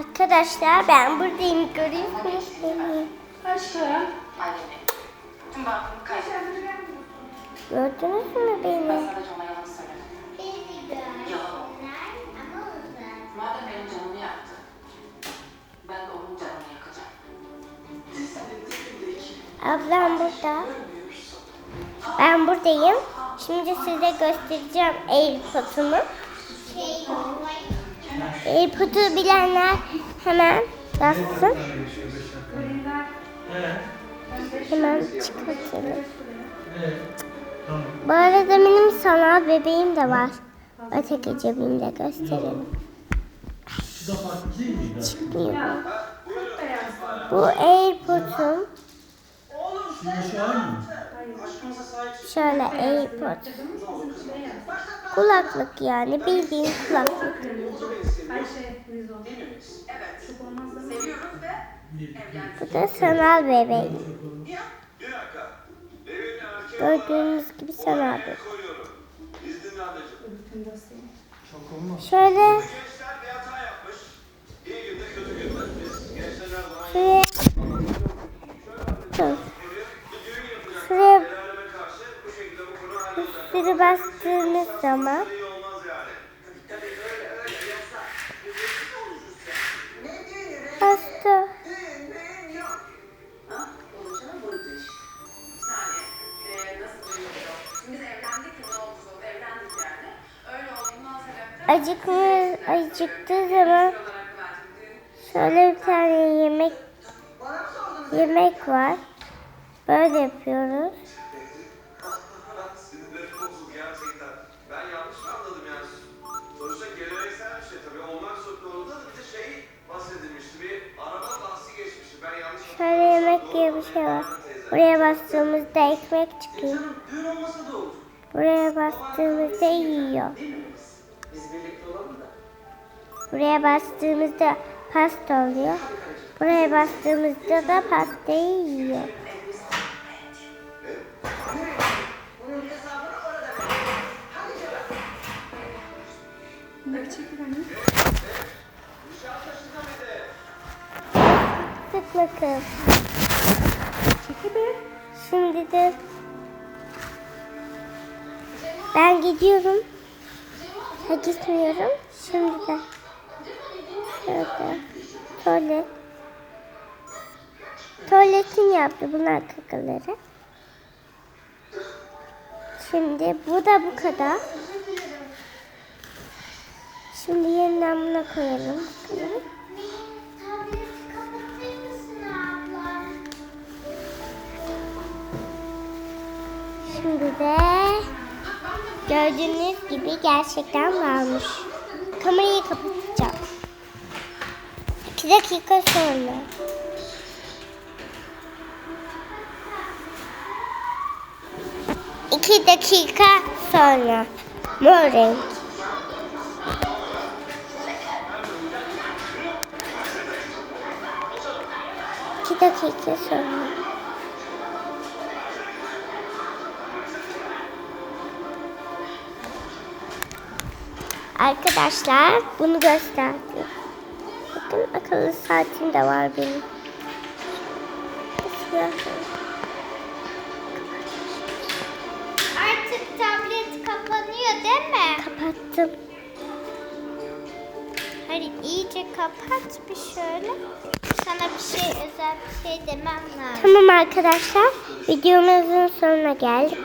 Arkadaşlar ben buradayım. Görüyorsunuz beni. Aşkım. Gördünüz mü Ben beni? Ablam burada. Ben buradayım. Şimdi size göstereceğim AirPod'umu. AirPod'u bilenler hemen yazsın. Hemen çıkartalım. Bu arada benim sanal bebeğim de var. Öteki cebimde gösterelim. Çıkmıyor. Bu AirPod'um. Şöyle AirPod. Kulaklık yani bildiğin kulaklık. Bu da sanal bebeğim. Gördüğünüz gibi sanal ablacığım. Şöyle Öyle olduğundan sebepten... Acıkmış, acıktığı zaman şöyle bir tane yemek yemek var. Böyle yapıyoruz. Gibi bir şey var. Buraya bastığımızda ekmek çıkıyor. Buraya bastığımızda yiyor. Buraya bastığımızda pasta oluyor. Buraya bastığımızda da pastayı yiyor. Sık bakalım. Şimdi de ben gidiyorum. Ha gitmiyorum. Şimdi de şurada tuvalet. Tuvaletini yaptı bunlar kakaları. Şimdi bu da bu kadar. Şimdi yeniden buna koyalım. Bakalım. Şimdi de gördüğünüz gibi gerçekten varmış. Kamerayı kapatacağım. İki dakika sonra. İki dakika sonra. Mor renk. İki dakika sonra. Arkadaşlar bunu gösterdim. Bakın akıllı saatim de var benim. Artık tablet kapanıyor değil mi? Kapattım. Hadi iyice kapat bir şöyle. Sana bir şey özel bir şey demem lazım. Tamam arkadaşlar videomuzun sonuna geldik.